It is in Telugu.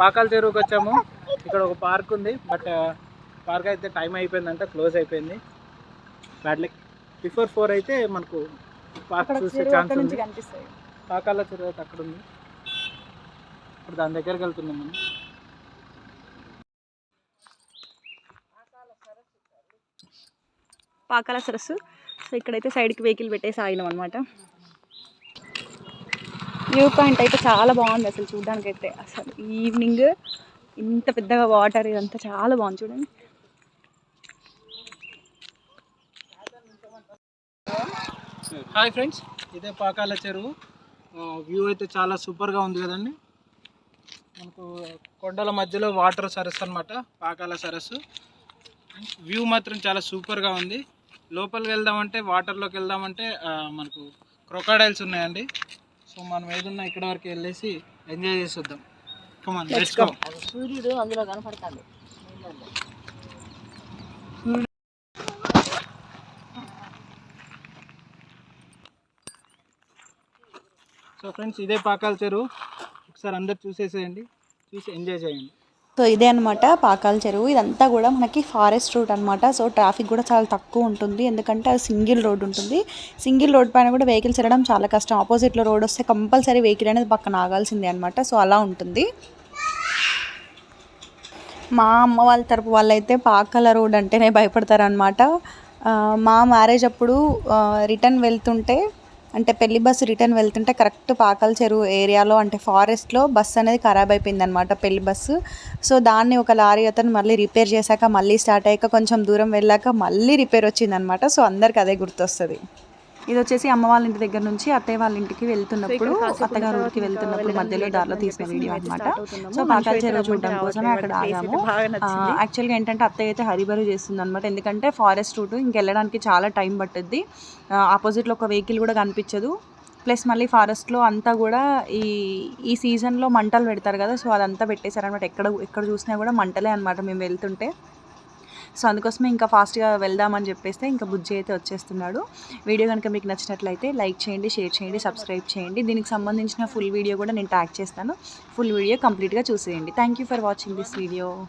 పాకాల చెరువుకి వచ్చాము. ఇక్కడ ఒక పార్క్ ఉంది బట్ పార్క్ అయితే టైం అయిపోయిందంట క్లోజ్ అయిపోయింది. బ్యాడ్ లైక్ బిఫోర్ ఫోర్ అయితే మనకు పార్క్ చూసే ఛాన్స్ ఉంది. పాకాల చెరువు అయితే అక్కడ ఉంది. ఇప్పుడు దాని దగ్గరికి వెళ్తున్నాం మనం. పాకాల సరస్సు. సో ఇక్కడైతే సైడ్కి వెహికల్ పెట్టేసి ఆగినాం అనమాట వ్యూ పాయింట్ అయితే చాలా బాగుంది అసలు చూడడానికి అయితే అసలు ఈవినింగ్ ఇంత పెద్దగా వాటర్ ఇదంతా చాలా బాగుంది చూడండి. హాయ్ ఫ్రెండ్స్ ఇదే పాకాల చెరువు. వ్యూ అయితే చాలా సూపర్గా ఉంది కదండి. మనకు కొండల మధ్యలో వాటర్ సరస్సు అనమాట పాకాల సరస్సు. వ్యూ మాత్రం చాలా సూపర్గా ఉంది. లోపలికి వెళ్దామంటే వాటర్లోకి వెళ్దామంటే మనకు క్రొకాడైల్స్ ఉన్నాయండి. సో మనం ఏదున్నా ఇక్కడ వరకు వెళ్ళేసి ఎంజాయ్ చేసి వద్దాం కమాన్ లెట్స్ గో సూర్యుడు అందులో కనపడతాడు. సో ఫ్రెండ్స్ ఇదే పాకాల చెరువు. ఒకసారి అందరు చూసేసేయండి. చూసి ఎంజాయ్ చేయండి. సో ఇదే అనమాట పాకాల చెరువు. ఇదంతా కూడా మనకి ఫారెస్ట్ రూట్ అనమాట సో ట్రాఫిక్ కూడా చాలా తక్కువ ఉంటుంది. ఎందుకంటే అది సింగిల్ రోడ్ ఉంటుంది. సింగిల్ రోడ్ పైన కూడా వెహికల్స్ వెళ్ళడం చాలా కష్టం. ఆపోజిట్లో రోడ్ వస్తే కంపల్సరీ వెహికల్ అనేది పక్కన ఆగాల్సిందే అనమాట సో అలా ఉంటుంది. మా అమ్మ వాళ్ళ తరపు వాళ్ళైతే పాకాల రోడ్ అంటేనే భయపడతారనమాట మా మ్యారేజ్ అప్పుడు రిటర్న్ వెళ్తుంటే అంటే పెళ్ళి బస్సు రిటర్న్ వెళ్తుంటే కరెక్ట్ పాకల చెరువు ఏరియాలో అంటే ఫారెస్ట్లో బస్సు అనేది ఖరాబ్ అయిపోయింది అనమాట పెళ్ళి బస్సు. సో దాన్ని ఒక లారీ అతను మళ్ళీ రిపేర్ చేశాక మళ్ళీ స్టార్ట్ అయ్యాక కొంచెం దూరం వెళ్ళాక మళ్ళీ రిపేర్ వచ్చిందనమాట సో అందరికి అదే గుర్తొస్తుంది. ఇది వచ్చేసి అమ్మ వాళ్ళ ఇంటి దగ్గర నుంచి అత్తయ్య వాళ్ళ ఇంటికి వెళ్తున్నప్పుడు అత్తగారు ఊరికి వెళ్తున్నప్పుడు మధ్యలో దారిలో తీసిన వీడియో అనమాట సో పాకాల చెరువు చూడడం కోసమే అక్కడ ఆగాము. యాక్చువల్గా ఏంటంటే అత్తయ్య అయితే హరిబరి చేస్తుంది అనమాట ఎందుకంటే ఫారెస్ట్ రూట్ ఇంకెళ్ళడానికి చాలా టైం పట్టుద్ది. ఆపోజిట్లో ఒక వెహికల్ కూడా కనిపించదు. ప్లస్ మళ్ళీ ఫారెస్ట్లో అంతా కూడా ఈ ఈ సీజన్లో మంటలు పెడతారు కదా సో అదంతా పెట్టేశారనమాట ఎక్కడ ఎక్కడ చూసినా కూడా మంటలే అనమాట మేము వెళ్తుంటే. సో అందుకోసమే ఇంకా ఫాస్ట్గా వెళ్దామని చెప్పేస్తే ఇంకా బుజ్జి అయితే వచ్చేస్తున్నాడు. వీడియో కనుక మీకు నచ్చినట్లయితే లైక్ చేయండి షేర్ చేయండి సబ్స్క్రైబ్ చేయండి. దీనికి సంబంధించిన ఫుల్ వీడియో కూడా నేను ట్యాగ్ చేస్తాను. ఫుల్ వీడియో కంప్లీట్గా చూసేయండి. Thank you for watching this video.